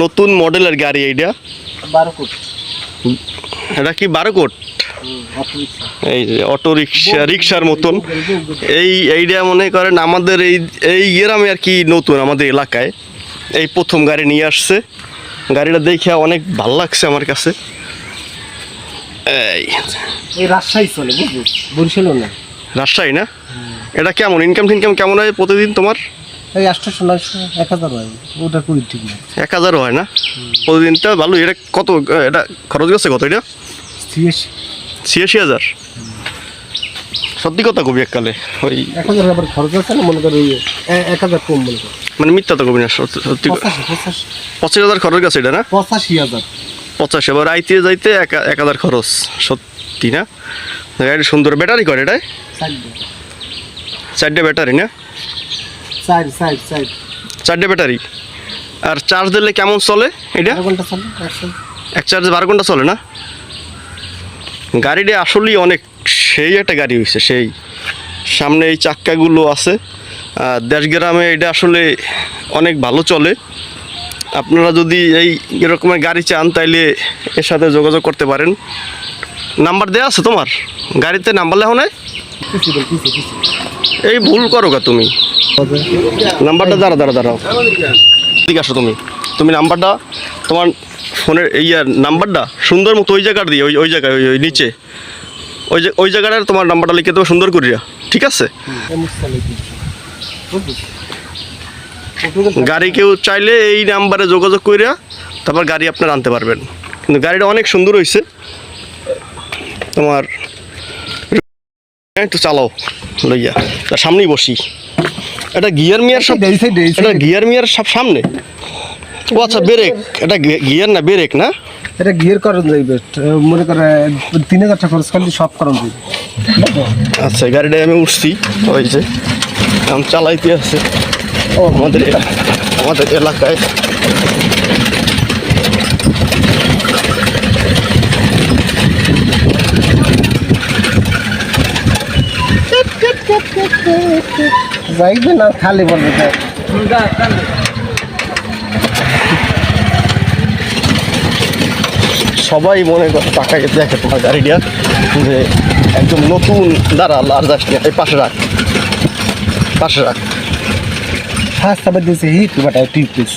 নতুন মডেলের গাড়ি এইটা? এটা কি বারো কোট এই যে অটো রিক্সা রিক্সার মতন। এই এইটা মনে করেন আমাদের এই এই গ্রামে আর কি নতুন আমাদের এলাকায়। এই প্রথম গাড়ি নিয়ে আসছে। গাড়িটা দেখে অনেক ভালো লাগছে আমার কাছে। এই। এই রাজশাহী চলে বুঝলি? বরিশালও না। রাজশাহী না? এটা কেমন? ইনকাম টিনকাম কেমন হয় প্রতিদিন তোমার? এই আটশোশো নয়শো এক হাজার হয়। ওটা করি ঠিক না এক হাজারও হয় না? প্রতিদিনটা ভালো এটা কত এটা খরচ গেছে কত এটা? ছিয়াশি। ছিয়াশি হাজার? সত্যি কথা কবি এককালে ওই এক হাজার আবার খরচ আছে না? মনে করো এক হাজার কম মনে করো। মানে মিথ্যা তো কবি না সত্যি পঁচাশি হাজার খরচ গেছে এটা না? পঁচাশি হাজার। পঁচাশি আবার আইতে যাইতে এক হাজার খরচ সত্যি না? গাড়ি সুন্দর। ব্যাটারি করে এটাই চারটে ব্যাটারি না? চার চার চারটে ব্যাটারি। আর চার্জ দিলে কেমন চলে এটা? ঘণ্টা চলে এক চার্জে বারো ঘণ্টা চলে না? গাড়িটা আসলেই অনেক সেই একটা গাড়ি হয়েছে সেই। সামনে এই চাক্কাগুলো আছে। দেশ গ্রামে এটা আসলে অনেক ভালো চলে। আপনারা যদি এই এরকমের গাড়ি চান তাইলে এর সাথে যোগাযোগ করতে পারেন। নাম্বার দেওয়া আছে তোমার? গাড়িতে নাম্বার লেখো নাই? এই ভুল করো গা তুমি। নাম্বারটা দাঁড়া দাঁড়া দাঁড়াও। ঠিক আসো তুমি। তুমি নাম্বারটা, তোমার ফোনের এই নাম্বারটা সুন্দর মতো ওই জায়গাটা দিয়ে, ওই ওই জায়গায়, ওই ওই নিচে। ওই যে ওই জায়গাটার তোমার নাম্বারটা লিখে দেবো সুন্দর করিয়া। ঠিক আছে? গাড়ি কেউ চাইলে এই নাম্বারে যোগাযোগ করিয়া তারপর গাড়ি আপনারা আনতে পারবেন। কিন্তু গাড়িটা অনেক সুন্দর হয়েছে তোমার একটু চালাও, লইয়া। তার সামনেই বসি। এটা গিয়ার মিয়ার সব এটা গিয়ার মিয়ার সব সামনে? ও আচ্ছা ব্রেক এটা গিয়ার না ব্রেক না? এটা গিয়ার করান যাইবে মনে করে তিন হাজার টাকা খরচ করলে সব করান যাইবে আচ্ছা গাড়িটায় আমি উঠছি। ওই যে আমি চালাইতে আছে। ও আমাদের আমাদের এলাকায়। যাইবে না খালি বলবে সবাই মনে করে টাকাকে দেখে তোমার গাড়িটা যে একদম নতুন দাঁড়া আর যাস এই পাশে রাখ। পাশে রাখ। ফার্স্ট আবার দিয়েছে হিট আই টিপ পিস